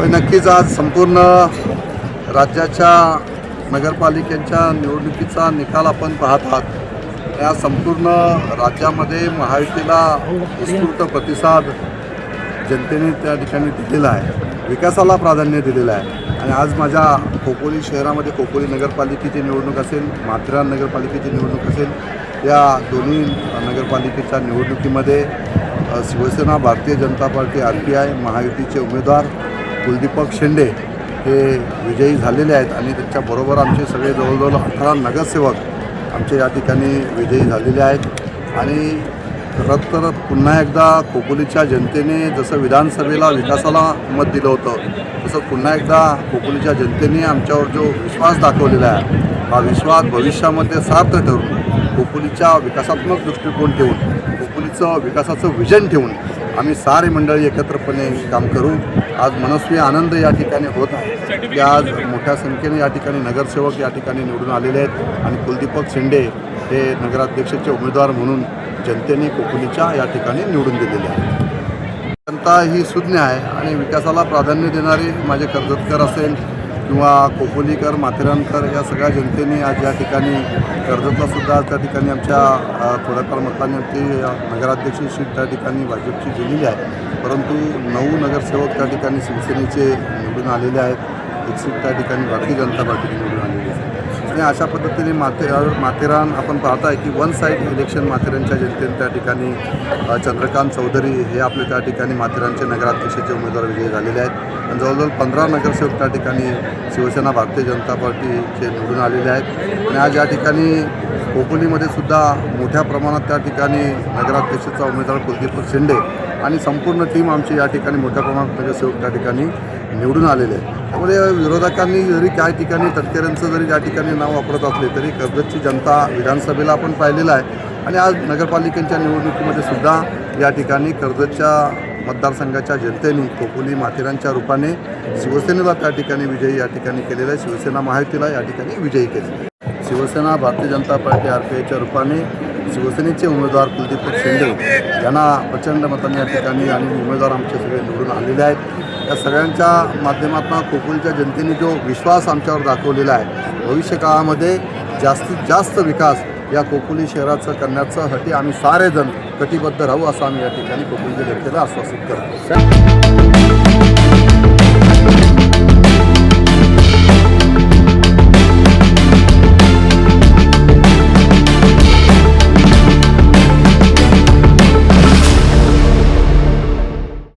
नक्कीच आज संपूर्ण राज्याच्या नगरपालिकेच्या निवडणुकीचा निकाल आपण पाहत आहात. या संपूर्ण राज्यामध्ये महायुतीला उत्स्फूर्त प्रतिसाद जनतेने त्या ठिकाणी दिलेला आहे. विकासाला प्राधान्य दिलेलं आहे. आणि आज माझ्या खोपोली शहरामध्ये खोपोली नगरपालिकेची निवडणूक असेल माथेरान नगरपालिकेची निवडणूक असेल या दोन्ही नगरपालिकेच्या निवडणुकीमध्ये Shiv Sena Bharatiya Janata party R P I महायुतीचे उमेदवार कुलदीपक शेंडे हे विजयी झालेले आहेत आणि त्याच्याबरोबर आमचे सगळे जवळजवळ अठरा नगरसेवक आमचे या ठिकाणी विजयी झालेले आहेत. आणि खरं तर पुन्हा एकदा खोपोलीच्या जनतेने जसं विधानसभेला विकासाला मत दिलं होतं तसं पुन्हा एकदा खोपोलीच्या जनतेने आमच्यावर जो विश्वास दाखवलेला आहे हा विश्वास भविष्यामध्ये सार्थ ठरून खोपोलीच्या विकासात्मक दृष्टिकोन ठेवून खोपोलीचं विकासाचं विजन ठेवून आम्ही सारे मंडळी एकत्रपणे काम करू. आज मनस्वी आनंद या ठिकाणी होत आहे. की आज मोठ्या संख्येने या ठिकाणी नगरसेवक या ठिकाणी निवडून आलेले आहेत आणि कुलदीपक शेंडे हे नगराध्यक्षाचे उमेदवार म्हणून जनतेने कोकणीच्या या ठिकाणी निवडून दिलेले आहे जनता ही सुज्ञ आहे आणि विकासाला प्राधान्य देणारे माझे कर्जतकर असेल किंवा कोपोलीकर माथेरानकर या सगळ्या जनतेने आज या ठिकाणी कर्जतलासुद्धा त्या ठिकाणी आमच्या थोड्याफार मतांनी आमची नगराध्यक्ष सीट त्या ठिकाणी भाजपची दिलेली आहे. परंतु नऊ नगरसेवक त्या ठिकाणी शिवसेनेचे निवडून आलेले आहेत. एक सीट त्या ठिकाणी भारतीय जनता पार्टीने निवडून आलेली आहे. आणि अशा पद्धतीने माथे माथेरान आपण पाहताय की वन साईड इलेक्शन माथेरानच्या जनतेने त्या ठिकाणी चंद्रकांत चौधरी हे आपले त्या ठिकाणी माथेरानचे नगराध्यक्षाचे उमेदवार विजयी झालेले आहेत. आणि जवळजवळ पंधरा नगरसेवक त्या ठिकाणी शिवसेना भारतीय जनता पार्टीचे निवडून आलेले आहेत. आणि आज या ठिकाणी कोकणीमध्ये सुद्धा मोठ्या प्रमाणात त्या ठिकाणी नगराध्यक्षाचा उमेदवार कुलदीप शिंदे आणि संपूर्ण टीम आमची या ठिकाणी मोठ्या प्रमाणात नगरसेवक त्या ठिकाणी निवडून आलेले आहेत. त्यामुळे विरोधकांनी जरी काय ठिकाणी तटकऱ्यांचं जरी या ठिकाणी नाव वापरत असले तरी कर्जतची जनता विधानसभेला आपण पाहिलेलं आहे. आणि आज नगरपालिकेच्या निवडणुकीमध्ये सुद्धा या ठिकाणी कर्जतच्या मतदारसंघाच्या जनतेने कोकुली माथेरांच्या रूपाने शिवसेनेला त्या ठिकाणी विजयी या ठिकाणी केलेला आहे. शिवसेना महायुतीला या ठिकाणी विजयी केलेला आहे. Shiv Sena Bharatiya Janata party R P आयच्या रूपाने शिवसेनेचे उमेदवार कुलदीप शिंदे यांना प्रचंड मतांनी या ठिकाणी आणि उमेदवार आमचे सगळे निवडून आलेले आहेत. या सगळ्यांच्या माध्यमातून कोकणच्या जनतेने जो विश्वास आमच्यावर दाखवलेला आहे भविष्य काळामध्ये जास्तीत जास्त विकास या कोकणी शहराचं करण्यासाठी आम्ही सारेजण कटिबद्ध राहू असं आम्ही या ठिकाणी कोकुलच्या जनतेला आश्वासित करतो.